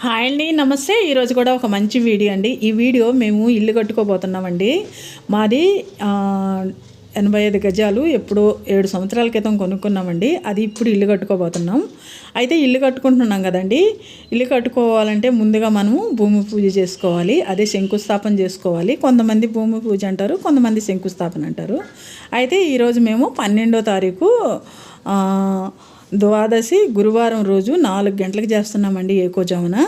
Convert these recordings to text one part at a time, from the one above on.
Hi అండి నమస్తే. ఈరోజు కూడా ఒక మంచి వీడియో అండి. ఈ వీడియో మేము ఇల్లు కట్టుకోబోతున్నామండి. మాది ఎనభై ఐదు గజాలు ఎప్పుడో ఏడు సంవత్సరాల క్రితం కొనుక్కున్నామండి. అది ఇప్పుడు ఇల్లు కట్టుకోబోతున్నాం. అయితే ఇల్లు కట్టుకుంటున్నాం కదండి. ఇల్లు కట్టుకోవాలంటే ముందుగా మనము భూమి పూజ చేసుకోవాలి. అదే శంకుస్థాపన చేసుకోవాలి. కొంతమంది భూమి పూజ అంటారు కొంతమంది శంకుస్థాపన అంటారు. అయితే ఈరోజు మేము పన్నెండో తారీఖు ద్వాదశి గురువారం రోజు నాలుగు గంటలకు చేస్తున్నామండి ఏకోజామున.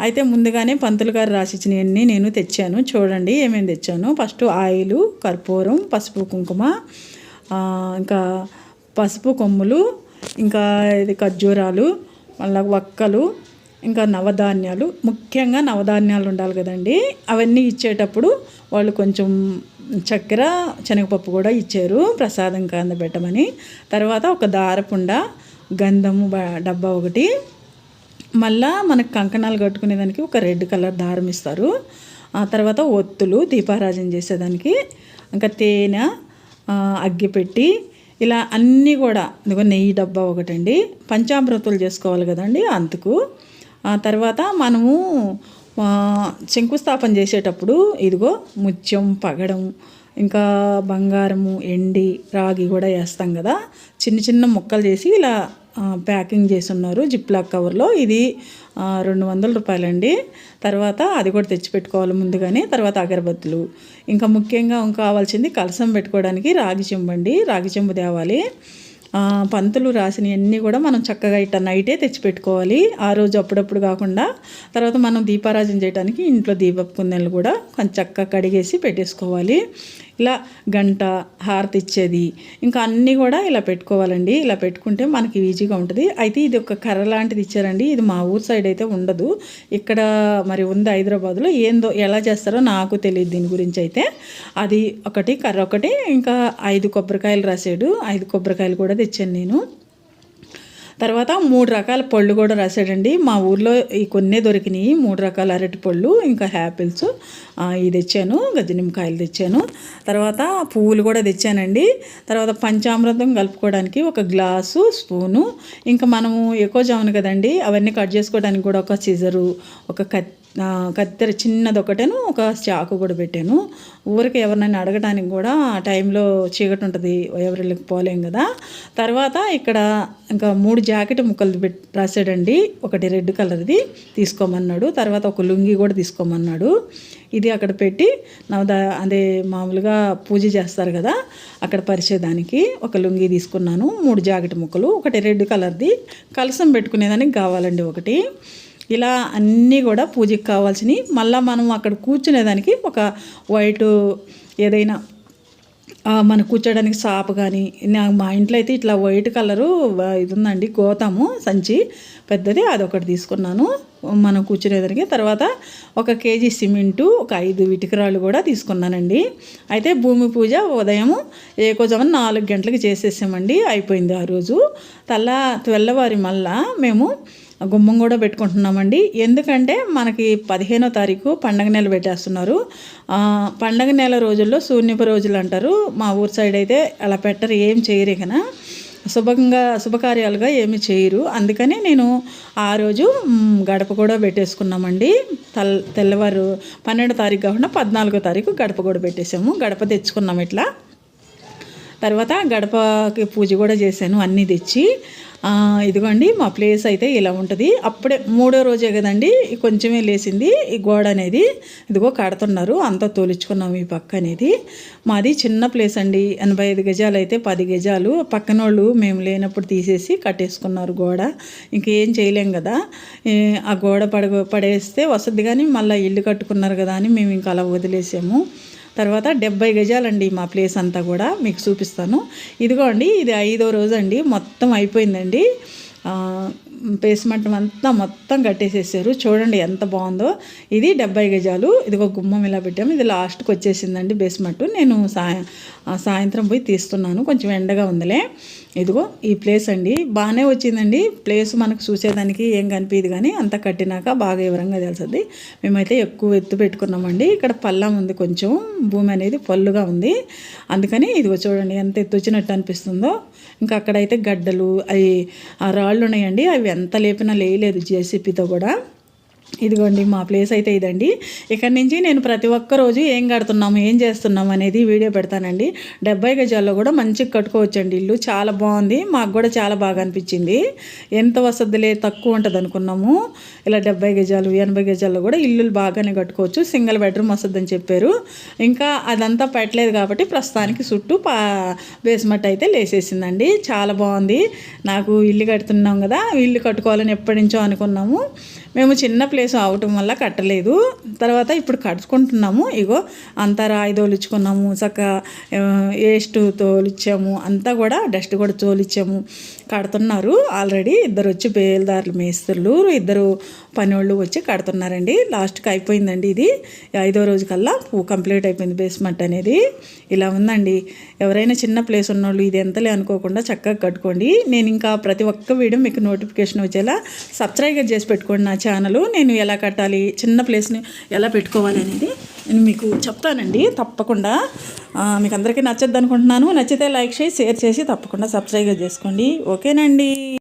అయితే ముందుగానే పంతులు గారు రాసిచ్చినవన్నీ నేను తెచ్చాను. చూడండి ఏమేమి తెచ్చాను. ఫస్ట్ ఆయిలు కర్పూరం పసుపు కుంకుమ ఇంకా పసుపు కొమ్ములు ఇంకా ఇది ఖర్జూరాలు మళ్ళీ వక్కలు ఇంకా నవధాన్యాలు. ముఖ్యంగా నవధాన్యాలు ఉండాలి కదండి. అవన్నీ ఇచ్చేటప్పుడు వాళ్ళు కొంచెం చక్కెర శనగపప్పు కూడా ఇచ్చారు ప్రసాదం కింద పెట్టమని. తర్వాత ఒక దారపుండ గంధము డబ్బా ఒకటి. మళ్ళా మనకు కంకణాలు కట్టుకునేదానికి ఒక రెడ్ కలర్ దారం ఇస్తారు. ఆ తర్వాత ఒత్తులు దీపారాజన చేసేదానికి. ఇంకా తేనె అగ్గిపెట్టి ఇలా అన్నీ కూడా ఇదిగో నెయ్యి డబ్బా ఒకటండి. పంచామృతులు చేసుకోవాలి కదండి అందుకు. ఆ తర్వాత మనము శంకుస్థాపన చేసేటప్పుడు ఇదిగో ముత్యం పగడం ఇంకా బంగారము ఎండి రాగి కూడా వేస్తాం కదా. చిన్న చిన్న ముక్కలు చేసి ఇలా ప్యాకింగ్ చేసి ఉన్నారు జిప్లాక్ కవర్లో. ఇది రెండు వందల రూపాయలండి. తర్వాత అది కూడా తెచ్చిపెట్టుకోవాలి ముందుగానే. తర్వాత అగరబత్తులు. ఇంకా ముఖ్యంగా కావాల్సింది కలసం పెట్టుకోవడానికి రాగి చెంబు అండి. రాగి చెంబు తేవాలి. పంతులు రాసినవన్నీ కూడా మనం చక్కగా ఇట్ట నైటే తెచ్చిపెట్టుకోవాలి ఆ రోజు అప్పుడప్పుడు కాకుండా. తర్వాత మనం దీపారాజన చేయడానికి ఇంట్లో దీపపు కుందెలు కూడా కొంచెం చక్కగా కడిగేసి పెట్టేసుకోవాలి. ఇలా గంట హారతి ఇచ్చేది. ఇంకా అన్నీ కూడా ఇలా పెట్టుకోవాలండి. ఇలా పెట్టుకుంటే మనకి ఈజీగా ఉంటుంది. అయితే ఇది ఒక కర్ర లాంటిది ఇచ్చారండి. ఇది మా ఊరు సైడ్ అయితే ఉండదు. ఇక్కడ మరి ఉంది హైదరాబాద్లో. ఏందో ఎలా చేస్తారో నాకు తెలియదు దీని గురించి అయితే. అది ఒకటి కర్ర ఒకటి ఇంకా ఐదు కొబ్బరికాయలు రాసాడు ఐదు కొబ్బరికాయలు కూడా తెచ్చాను నేను. తర్వాత మూడు రకాల పళ్ళు కూడా రాశాడండి. మా ఊర్లో ఈ కొన్నే దొరికినాయి. మూడు రకాల అరటి పళ్ళు ఇంకా యాపిల్స్ ఇది తెచ్చాను. గజ్జి నిమ్మకాయలు తెచ్చాను. తర్వాత పువ్వులు కూడా తెచ్చానండి. తర్వాత పంచామృతం కలుపుకోవడానికి ఒక గ్లాసు స్పూను. ఇంకా మనము ఎక్కువ జామును కదండి అవన్నీ కట్ చేసుకోవడానికి కూడా ఒక సిజరు ఒక కత్తి కత్తెర చిన్నది ఒకటేను ఒక చాకు కూడా పెట్టాను. ఊరికి ఎవరినైనా అడగడానికి కూడా ఆ టైంలో చీకటి ఉంటుంది ఎవరికి పోలేం కదా. తర్వాత ఇక్కడ ఇంకా మూడు జాకెట్ ముక్కలు రాశాడండి. ఒకటి రెడ్ కలర్ది తీసుకోమన్నాడు. తర్వాత ఒక లుంగి కూడా తీసుకోమన్నాడు. ఇది అక్కడ పెట్టి నవదా అదే మామూలుగా పూజ చేస్తారు కదా అక్కడ పరిచేదానికి ఒక లుంగి తీసుకున్నాను. మూడు జాకెట్ ముక్కలు ఒకటి రెడ్ కలర్ది. కలసం పెట్టుకునేదానికి కావాలండి ఒకటి. ఇలా అన్నీ కూడా పూజకి కావాల్సినవి. మళ్ళీ మనం అక్కడ కూర్చునేదానికి ఒక వైట్ ఏదైనా మన కూర్చోడానికి సాప కానీ మా ఇంట్లో అయితే ఇట్లా వైట్ కలరు ఇది ఉందండి గోతాము సంచి. పెద్దది అదొకటి తీసుకున్నాను. మనం కూర్చునేదానికి తర్వాత ఒక కేజీ సిమెంటు ఒక ఐదు ఇటుకరాళ్ళు కూడా తీసుకున్నానండి. అయితే భూమి పూజ ఉదయం ఏకోజామున నాలుగు గంటలకు చేసేసామండి. అయిపోయింది ఆ రోజు. తల్ల తెల్లవారి మళ్ళా మేము గుమ్మం కూడా పెట్టుకుంటున్నామండి. ఎందుకంటే మనకి పదిహేనో తారీఖు పండగ నెల పెట్టేస్తున్నారు. పండగ నెల రోజుల్లో శూన్యపు రోజులు అంటారు. మా ఊరు సైడ్ అయితే అలా పెట్టరు ఏం చేయరు ఇకన. శుభంగా శుభకార్యాలుగా ఏమి చేయరు. అందుకని నేను ఆ రోజు గడప కూడా పెట్టేసుకున్నామండి. తెల్ తెల్లవారు పన్నెండో తారీఖు కాకుండా పద్నాలుగో తారీఖు గడప కూడా పెట్టేసాము గడప తెచ్చుకున్నాం ఇట్లా. తర్వాత గడపకి పూజ కూడా చేశాను అన్నీ తెచ్చి. ఇదిగోండి మా ప్లేస్ అయితే ఇలా ఉంటుంది. అప్పుడే మూడో రోజే కదండి కొంచెమే లేసింది ఈ గోడ అనేది. ఇదిగో కడుతున్నారు అంతా తోలుచుకున్నాం ఈ పక్క అనేది. మాది చిన్న ప్లేస్ అండి ఎనభై ఐదు గజాలు అయితే పది గజాలు. పక్కన వాళ్ళు మేము లేనప్పుడు తీసేసి కట్టేసుకున్నారు గోడ. ఇంకేం చేయలేం కదా. ఆ గోడ పడ పడేస్తే వస్తుంది కానీ మళ్ళీ ఇల్లు కట్టుకున్నారు కదా అని మేము ఇంకా అలా వదిలేసాము. తర్వాత డెబ్బై గజాలండి మా ప్లేస్ అంతా కూడా మీకు చూపిస్తాను. ఇదిగో అండి ఇది ఐదో రోజు అండి మొత్తం అయిపోయిందండి. బేస్మెంట్ అంతా మొత్తం కట్టేసేసారు. చూడండి ఎంత బాగుందో. ఇది డెబ్బై గజాలు. ఇదిగో గుమ్మం ఇలా పెట్టాము. ఇది లాస్ట్కి వచ్చేసిందండి బేస్మెంట్ నేను సాయం ఆ, సాయంత్రం పోయి తీస్తున్నాను. కొంచెం ఎండగా ఉందిలే. ఇదిగో ఈ ప్లేస్ అండి. బాగానే వచ్చిందండి. ప్లేస్ మనకు చూసేదానికి ఏం కనిపించదు కానీ అంత కట్టినాక బాగా వివరంగా తెలుస్తుంది మేమైతే ఎక్కువ ఎత్తు పెట్టుకున్నామండి. ఇక్కడ పల్లం ఉంది కొంచెం. భూమి అనేది పల్లుగా ఉంది. అందుకని ఇదిగో చూడండి ఎంత ఎత్తు వచ్చినట్టు అనిపిస్తుందో. ఇంకా అక్కడైతే గడ్డలు అవి ఆ రాళ్ళు ఉన్నాయండి అవి ఎంత లేపినా లేయలేదు జేసీపీతో కూడా. ఇదిగోండి మా ప్లేస్ అయితే ఇదండి. ఇక్కడ నుంచి నేను ప్రతి ఒక్క రోజు ఏం కడుతున్నాము ఏం చేస్తున్నాము అనేది వీడియో పెడతానండి. డెబ్బై గజాల్లో కూడా మంచిగా కట్టుకోవచ్చండి ఇల్లు. చాలా బాగుంది. మాకు కూడా చాలా బాగా అనిపించింది. ఎంత వసతులే తక్కువ ఉంటుంది అనుకున్నాము. ఇలా డెబ్బై గజాలు ఎనభై గజాల్లో కూడా ఇల్లులు బాగానే కట్టుకోవచ్చు. సింగిల్ బెడ్రూమ్ వస్తుందని చెప్పారు. ఇంకా అదంతా పెట్టలేదు కాబట్టి ప్రస్తుతానికి చుట్టూ పా బేస్మెంట్ అయితే లేసేసిందండి. చాలా బాగుంది. నాకు ఇల్లు కడుతున్నాం కదా ఇల్లు కట్టుకోవాలని ఎప్పటి నుంచో అనుకున్నాము. మేము చిన్న ప్లేస్ అవటం వల్ల కట్టలేదు. తర్వాత ఇప్పుడు కట్టుకుంటున్నాము ఇగో అంతా రాయి తోలుచుకున్నాము. చక్కగా వేస్ట్ తోలిచ్చాము. అంతా కూడా డస్ట్ కూడా తోలిచ్చాము. కడుతున్నారు. ఆల్రెడీ ఇద్దరు వచ్చి బేల్దారులు మేస్త్రులు ఇద్దరు పనివాళ్ళు వచ్చి కడుతున్నారండి. లాస్ట్కి అయిపోయిందండి ఇది. ఐదో రోజు కల్లా కంప్లీట్ అయిపోయింది బేస్మెంట్ అనేది. ఇలా ఉందండి. ఎవరైనా చిన్న ప్లేస్ ఉన్నోళ్ళు ఇది ఎంతలే అనుకోకుండా చక్కగా కట్టుకోండి. నేను ఇంకా ప్రతి ఒక్క వీడియో మీకు నోటిఫికేషన్ వచ్చేలా సబ్స్క్రైబ్ చేసి పెట్టుకోండి నా ఛానల్ నేను ఎలా కట్టాలి చిన్న ప్లేస్ని ఎలా పెట్టుకోవాలి అనేది నేను మీకు చెప్తానండి. తప్పకుండా మీకు అందరికీ నచ్చద్దు అనుకుంటున్నాను నచ్చితే లైక్ చేసి షేర్ చేసి తప్పకుండా సబ్స్క్రైబ్ చేసుకోండి. ఓకేనండి.